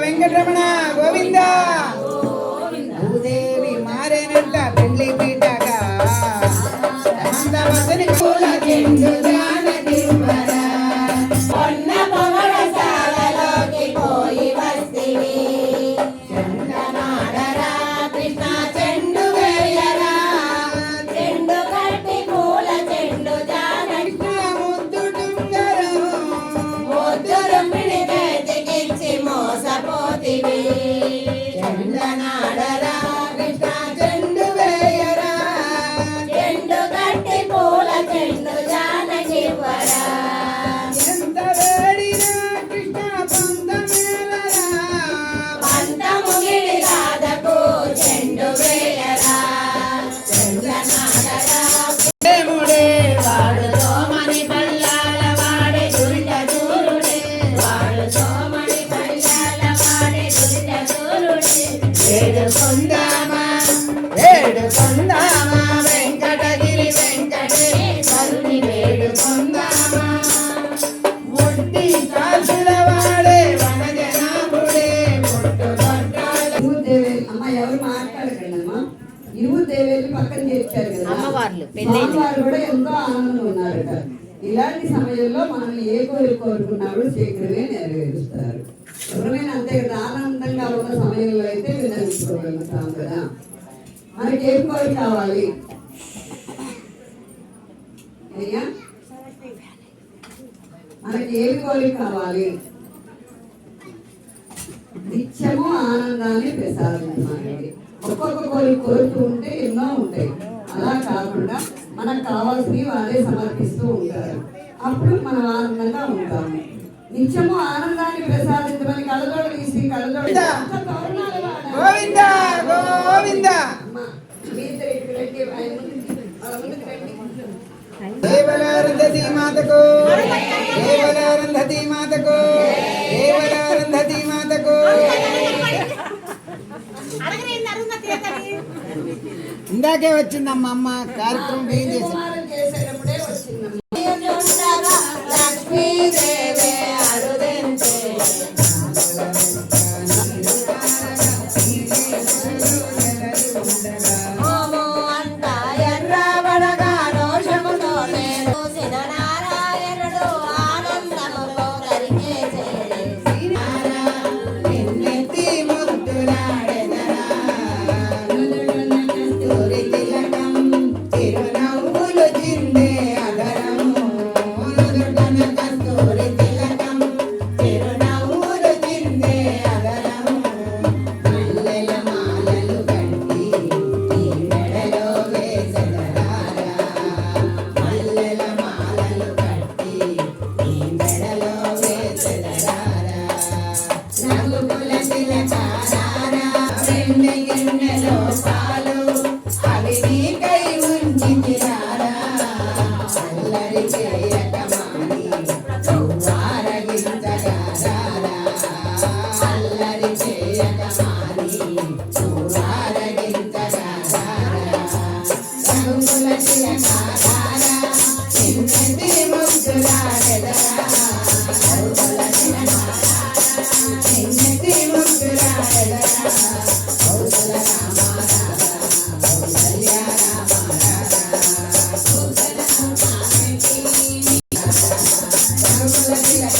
వెంకటరమణ గోవింద? భూదేవి మారేనంట పెళ్ళి పీటగా అందవసని పూల చెండు நாட వెంకటగిరి వెంకటేశ్వరుని ముట్టి కాసుల వాడే అమ్మ ఎవరు మాట్లాడకండి ఇరువు దేవేలు పక్కన చేర్చారు కదా అమ్మవార్లు, కూడా ఎంతో ఆనందంగా కదా. ఇలాంటి సమయంలో మనం ఏ కోరిక కోరుకున్నాడు శీఘ్రమే నెరవేరుస్తారు. ఎవరైనా అంతే కదా ఆనందంగా ఉన్న సమయంలో అయితే వినియోగించుకోగలుగుతాం కదా. మనకి ఏ కోరిక కావాలి. అయ్యా? మనకి ఏమి కోరిక కావాలి. నిత్యము ఆనందాన్ని ప్రసాదించాలి ఒక్కొక్క కోరిక కోరుతూ ఉంటే ఎన్నో ఉంటాయి. అలా కాకుండా మనకు కావాల్సినవి వాళ్ళే సమర్పిస్తూ ఉంటారు. అప్పుడు మనం ఆనందంగా ఉంటాము. నిత్యము ఆనందాన్ని ప్రసాదించమని కళ్ళజోడు తీసి కళ్ళజోడు దేవలారంధతి మాతకు దేవలారంధతి మాతకు దేవలారంధతి మాతకు ఇందాకే వచ్చిందమ్మ అమ్మ కార్యక్రమం ఏం చేసి వెన్న లోపాలు అవి నీకై ఉంచి అల్లరి చేయక మాని అల్లరి చేయక మాని చిరకారా చిన్నది ముద్దులా ఎదరా కరుమల తిలక